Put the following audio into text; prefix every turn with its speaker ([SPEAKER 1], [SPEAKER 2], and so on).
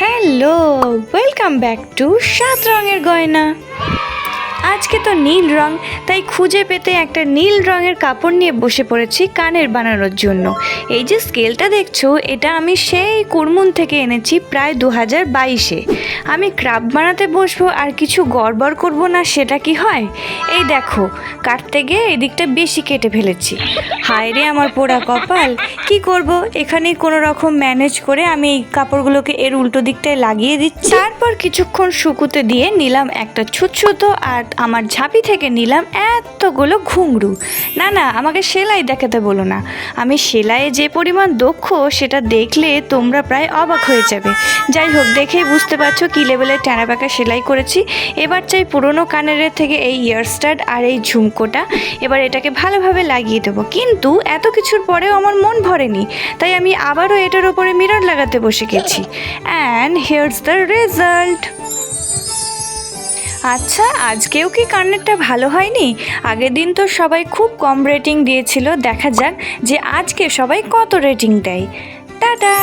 [SPEAKER 1] Hello welcome back to সাত রঙের গয়না। আজকে তো নীল রং, তাই খুঁজে পেতে একটা নীল রঙের কাপড় নিয়ে বসে পড়েছি কানের বানানোর জন্য। এই যে স্কেলটা দেখছ, এটা আমি সেই কুরমুন থেকে এনেছি প্রায় দু হাজার বাইশে। আমি ক্রাফট বানাতে বসবো আর কিছু গড়বড় করব না, সেটা কি হয়? এই দেখো, কাটতে গিয়ে এই দিকটা বেশি কেটে ফেলেছি। হায় রে আমার পোড়া কপাল, কি করব? এখানেই কোনো রকম ম্যানেজ করে আমি এই কাপড়গুলোকে এর উল্টো দিকটায় লাগিয়ে দিচ্ছি। তারপর কিছুক্ষণ শুকুতে দিয়ে নিলাম একটা ছুটছুতো আর আমার ঝাঁপি থেকে নিলাম এতগুলো ঘুংরু না না, আমাকে সেলাই দেখাতে বলো না। আমি সেলাইয়ে যে পরিমাণ দক্ষ, সেটা দেখলে তোমরা প্রায় অবাক হয়ে যাবে। যাই হোক, দেখেই বুঝতে পারছ কী লেভেলের ট্যানা পাকা সেলাই করেছি। এবার চাই পুরনো কানের থেকে এই ইয়ারস্টাড আর এই ঝুমকোটা। এবার এটাকে ভালোভাবে লাগিয়ে দেবো। কিন্তু এত কিছুর পরেও আমার মন ভরেনি। তাই আমি আবারও এটার ওপরে মিরর লাগাতে বসে গেছি। অ্যান্ড হিয়ার্স দ্য রেজাল্ট আচ্ছা আজকেও কি কার্নেরটা ভালো হয়নি? আগের দিন তো সবাই খুব কম রেটিং দিয়েছিল। দেখা যাক যে আজকে সবাই কত রেটিং দেয়। টাটা!